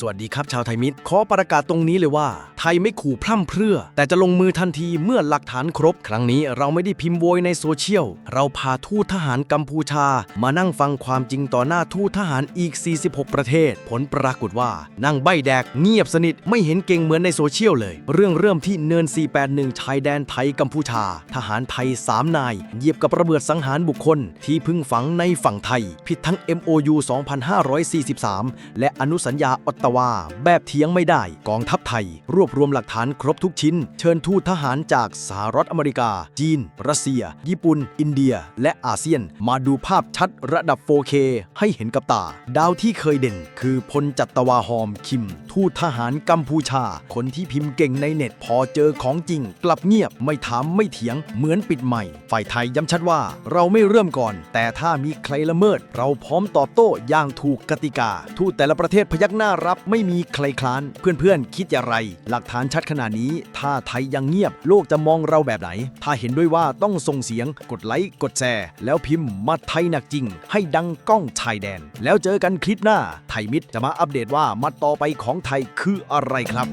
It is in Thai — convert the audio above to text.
สวัสดีครับชาวไทยมิตรขอประกาศตรงนี้เลยว่า ทยไม่ขู่พร่ำเพรื่อ แต่จะลงมือทันทีเมื่อหลักฐานครบ ครั้งนี้เราไม่ได้พิมพ์โวยในโซเชียล เราพาทูตทหารกัมพูชา มานั่งฟังความจริงต่อหน้าทูตทหารอีก 46 ประเทศ ผลปรากฏว่า นั่งใบแดกเงียบสนิทไม่เห็นเก่งเหมือนในโซเชียลเลย เรื่องเริ่มที่เนิน 481 ชายแดนไทยกัมพูชา ทหารไทย 3 นายเหยียบกับระเบิดสังหารบุคคล ที่เพึ่งฝังในฝั่งไทย ผิดทั้ง MOU 2543 และอนุสัญญาออตตาวา แบบเถียงไม่ได้ กองทัพไทย รวบรวมหลักฐานครบทุกชิ้น เชิญทูตทหารจากสหรัฐอเมริกา จีน รัสเซีย ญี่ปุ่น อินเดีย และอาเซียน มาดูภาพชัดระดับ 4K ให้เห็นกับตา ดาวที่เคยเด่น คือพลจัตวาหอมคิม ทูตทหารกัมพูชา คนที่พิมพ์เก่งในเน็ตพอเจอของจริง กลับเงียบไม่ถามไม่เถียง เหมือนปิดใหม่ ฝ่ายไทยย้ำชัดว่าเราไม่เริ่มก่อน แต่ถ้ามีใครละเมิด เราพร้อมตอบโต้อย่างถูกกติกา ทูตแต่ละประเทศพยักหน้ารับไม่มีใครคลาน เพื่อนๆ คิดอย่างไร หลักฐานชัดขนาดนี้ ถ้าไทยยังเงียบ โลกจะมองเราแบบไหน ถ้าเห็นด้วยว่าต้องส่งเสียง กดไลค์กดแชร์แล้วพิมพ์มาไทยหนักจริง ให้ดังก้องชายแดน แล้วเจอกันคลิปหน้าไทยมิตรจะมาอัปเดตว่ามัดต่อไปของไทยคืออะไรครับ